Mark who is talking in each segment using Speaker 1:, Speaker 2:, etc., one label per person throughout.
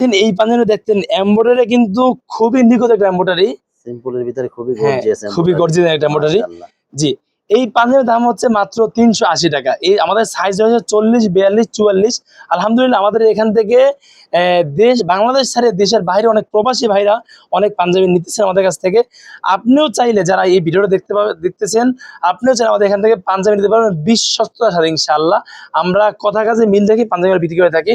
Speaker 1: এই পাঞ্জাবি দেখতেন এম্বয়ডারি কিন্তু খুবই নিখুঁত একটা এম্বয়ডারি
Speaker 2: সিম্পলের ভিতরে খুবই গর্জিয়াস
Speaker 1: খুবই গর্জিয়াস একটা এম্বয়ডারি জি এই পাঞ্জাবির দাম হচ্ছে মাত্র তিনশো আশি টাকা। এই আমাদের সাইজ হচ্ছে চল্লিশ বিয়াল্লিশ চুয়াল্লিশ। আলহামদুলিল্লাহ আমাদের এখান থেকে দেশ বাংলাদেশ ছাড়ে দেশের বাইরে অনেক প্রবাসী ভাইরা অনেক পাঞ্জাবি নিতেছেন আমাদের কাছ থেকে। আপনিও চাইলে যারা এই ভিডিওটা দেখতে পাবে দেখতেছেন আপনিও চাইলে আমাদের এখান থেকে পাঞ্জাবি নিতে পারবেন। বিশ সপ্তাহ সাথে ইনশাআল্লাহ। আমরা কথা কাজে মিল রেখে পাঞ্জাবি বিক্রি করে থাকি।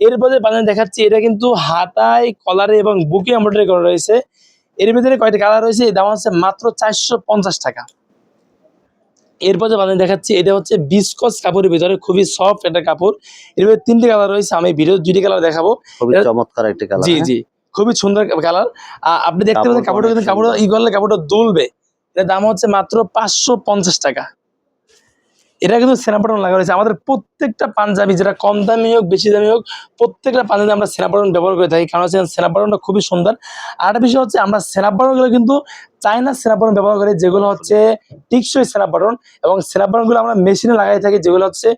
Speaker 1: এরপরে পাঞ্জাবি দেখাচ্ছি এটা কিন্তু হাতায় কলারে এবং বুকে এমব্রয়ডারি করা রয়েছে। এর ভিতরে কয়টা কালার রয়েছে এই দাম হচ্ছে মাত্র চারশো পঞ্চাশ টাকা। এরপর বাজারে দেখাচ্ছি এটা হচ্ছে বিস্কস কাপড়ের ভিতরে খুবই সফট একটা কাপড়। এর ভিতরে তিনটে কালার রয়েছে আমি ভিডিও দুটি কালার দেখাবো।
Speaker 2: খুবই চমৎকার একটি কালার
Speaker 1: জি জি খুবই সুন্দর কালার আপনি দেখতে পাচ্ছেন
Speaker 2: কাপড়টা
Speaker 1: কিন্তু কাপড়টা ই করলে কাপড়টা দুলবে। এটার দাম হচ্ছে মাত্র পাঁচশো পঞ্চাশ টাকা। এটা কিন্তু সেনাপটন লাগা রয়েছে। আমাদের প্রত্যেকটা পাঞ্জাবি, যেটা কম দামি হোক, বেশি দামি হোক, প্রত্যেকটা পাঞ্জাবি আমরা সেনাপটন ব্যবহার করে থাকি। কারণ হচ্ছে সেনাপটনটা খুবই সুন্দর। আর বিষয় হচ্ছে, আমরা সেনাপটনগুলো কিন্তু চাইনা সেনাপটন ব্যবহার করি যেগুলো হচ্ছে টিকসই সেনাপটন এবং সেনাপটনগুলো আমরা মেশিনে লাগাই থাকি, যেগুলো হচ্ছে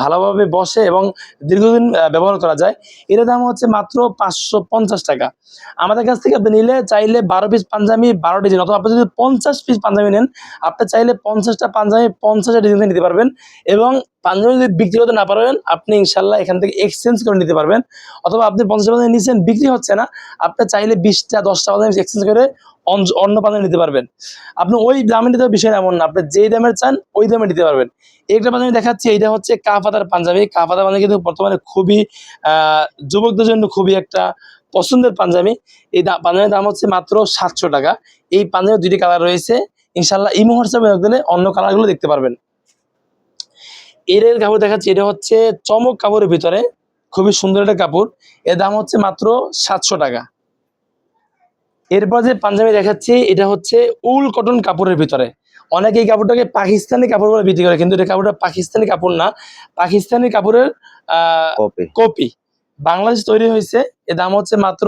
Speaker 1: ভালোভাবে বসে এবং দীর্ঘদিন ব্যবহার করা যায়। এর দাম হচ্ছে মাত্র পাঁচশো পঞ্চাশ টাকা। আমাদের কাছ থেকে আপনি নিলে চাইলে বারো পিস পাঞ্জাবি, বারো ডিজাইন অথবা আপনি যদি পঞ্চাশ পিস পাঞ্জাবি নেন, আপনি চাইলে পঞ্চাশটা পাঞ্জাবি পঞ্চাশটা ডিজাইন নিতে পারবেন এবং পাঞ্জাবি যদি বিক্রি করতে না পারবেন আপনি ইনশাল্লাহ এখান থেকে এক্সচেঞ্জ করে নিতে পারবেন। অথবা আপনি পঞ্চাশ পাঞ্জাবি নিচ্ছেন বিক্রি হচ্ছে না, আপনি চাইলে বিশটা, দশটা পাঞ্জাবি এক্সচেঞ্জ করে অন- অন্য পাঞ্জাবি নিতে পারবেন। আপনি ওই দামে নিতে বিষয় এমন না। আপনি যেই দামের চান, ওই দামে নিতে পারবেন। একটা পাঞ্জাবি দেখাচ্ছি, এইটা হচ্ছে কাফাতার পাঞ্জাবি। কাফাতার পাঞ্জাবি কিন্তু বর্তমানে খুবই যুবকদের জন্য খুবই একটা পছন্দের পাঞ্জাবি। এই পাঞ্জাবির দাম হচ্ছে মাত্র সাতশো টাকা। এই পাঞ্জাবির দুইটি কালার রয়েছে। ইনশাল্লাহ এই নক দিলে অন্য কালারগুলো দেখতে পারবেন। এর কাপড় দেখাচ্ছি এটা হচ্ছে চমক কাপড়ের ভিতরে খুবই সুন্দর একটা কাপড়। এর দাম হচ্ছে মাত্র সাতশো টাকা। এরপর যে পাঞ্জাবি দেখাচ্ছি এটা হচ্ছে উল কটন কাপড়ের ভিতরে। অনেকে এই কাপড়টাকে পাকিস্তানি কাপড় বলে বিক্রি করে কিন্তু এটা কাপড়টা পাকিস্তানি কাপড় না। পাকিস্তানি কাপড়ের
Speaker 2: কপি।
Speaker 1: বাংলাদেশ তৈরি হয়েছে। এর দাম হচ্ছে মাত্র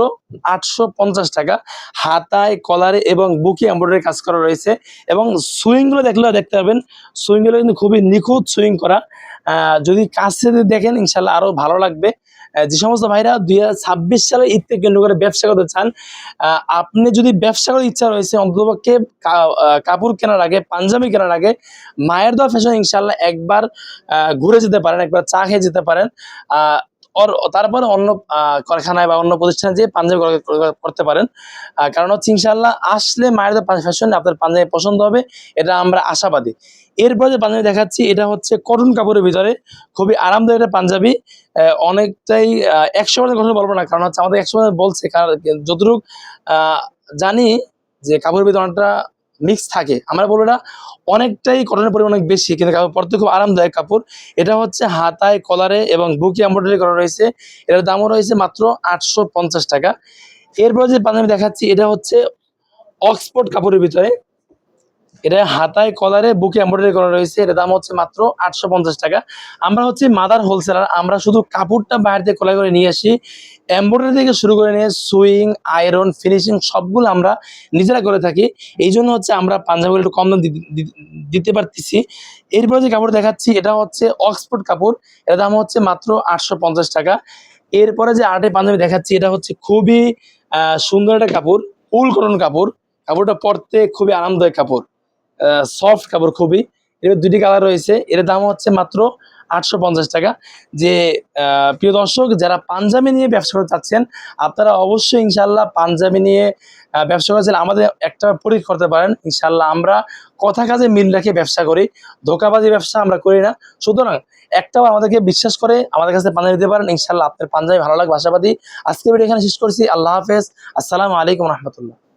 Speaker 1: আটশো পঞ্চাশ টাকা। হাতায়, কলারে এবং বুকি এমব্রয়ডারি কাজ করা রয়েছে এবং সুইংগুলো দেখলেও দেখতে পাবেন সুইংগুলো কিন্তু খুবই নিখুঁত সুইং করা। যদি কাছে দেখেন ইনশাল্লাহ আরও ভালো লাগবে। যে সমস্ত ভাইরা দুই হাজার ছাব্বিশ সালে ঈদকে কেন্দ্র করে ব্যবসা করতে চান আপনি যদি ব্যবসা করার ইচ্ছা রয়েছে, অন্ততপক্ষে কাপড় কেনার আগে, পাঞ্জাবি কেনার আগে, মায়ের দোয়া ফ্যাশন ইনশাল্লাহ একবার ঘুরে যেতে পারেন, একবার চা খেয়ে যেতে পারেন। ওর তারপরে অন্য কারখানায় বা অন্য প্রতিষ্ঠানে যেয়ে পাঞ্জাবি করা- করা- করতে পারেন। কারণ হচ্ছে ইনশাল্লাহ আসলে মায়ের ফ্যাশন আপনার পাঞ্জাবি পছন্দ হবে, এটা আমরা আশাবাদী। এরপরে যে পাঞ্জাবি দেখাচ্ছি, এটা হচ্ছে কটন কাপড়ের ভিতরে, খুবই আরামদায়ক একটা পাঞ্জাবি। অনেকটাই একশো পার্সেন্ট কথা বলব না, কারণ হচ্ছে আমাদের একশো পার্সেন্ট বলছে কারণ যতটুকু জানি যে কাপড়ের ভিতরে অনেকটা মিক্স থাকে। আমরা বলব এটা অনেকটাই কটনের পরিমাণ অনেক বেশি, কিন্তু কাপড় পরতে খুব আরামদায়ক কাপড়। এটা হচ্ছে হাতায়, কলারে এবং বুকি এমব্রয়ডারি করা রয়েছে। এটার দামও রয়েছে মাত্র আটশো পঞ্চাশ টাকা। এরপরে যে পাঞ্জাবি দেখাচ্ছি, এটা হচ্ছে অক্সফোর্ড কাপড়ের ভিতরে। এটা হাতায় কলারে বুকে এমব্রয়ডারি করা রয়েছে। এটার দাম হচ্ছে মাত্র আটশো পঞ্চাশ টাকা। আমরা হচ্ছে মাদার হোলসেলার আমরা শুধু কাপড়টা বাইরে থেকে কলাই করে নিয়ে আসি। এমব্রয়ডারি থেকে শুরু করে নিয়ে সুইং আয়রন ফিনিশিং সবগুলো আমরা নিজেরা করে থাকি। এই জন্য হচ্ছে আমরা পাঞ্জাবিগুলো একটু কম দাম দিতে পারতেছি। এরপরে যে কাপড় দেখাচ্ছি, এটা হচ্ছে অক্সফোর্ড কাপড়। এর দাম হচ্ছে মাত্র আটশো পঞ্চাশ টাকা। এরপরে যে আর্টে পাঞ্জাবি দেখাচ্ছি, এটা হচ্ছে খুবই সুন্দর একটা কাপড় উল কটন কাপড়। কাপড়টা পরতে খুবই আরামদায়ক কাপড়। সফট কাপড় খুবই। এর দুটি কালার রয়েছে। এর দাম হচ্ছে মাত্র আটশো পঞ্চাশ টাকা। যে প্রিয় দর্শক, যারা পাঞ্জাবি নিয়ে ব্যবসা করতে চাচ্ছেন, আপনারা অবশ্যই ইনশাল্লাহ পাঞ্জাবি নিয়ে ব্যবসা করছেন আমাদের একটা পরীক্ষা করতে পারেন। ইনশাল্লাহ আমরা কথা কাজে মিল রেখে ব্যবসা করি। ধোকাবাজি ব্যবসা আমরা করি না। সুতরাং একটাও আমাদেরকে বিশ্বাস করে আমাদের কাছে পাঞ্জাবি দিতে পারেন। ইনশাল্লাহ আপনার পাঞ্জাবি ভালো লাগবে। আশাবাদী আজকে ভিডিও এখানে শেষ করছি। আল্লাহ হাফেজ। আসসালামু আলাইকুম রহমতুল্লাহ।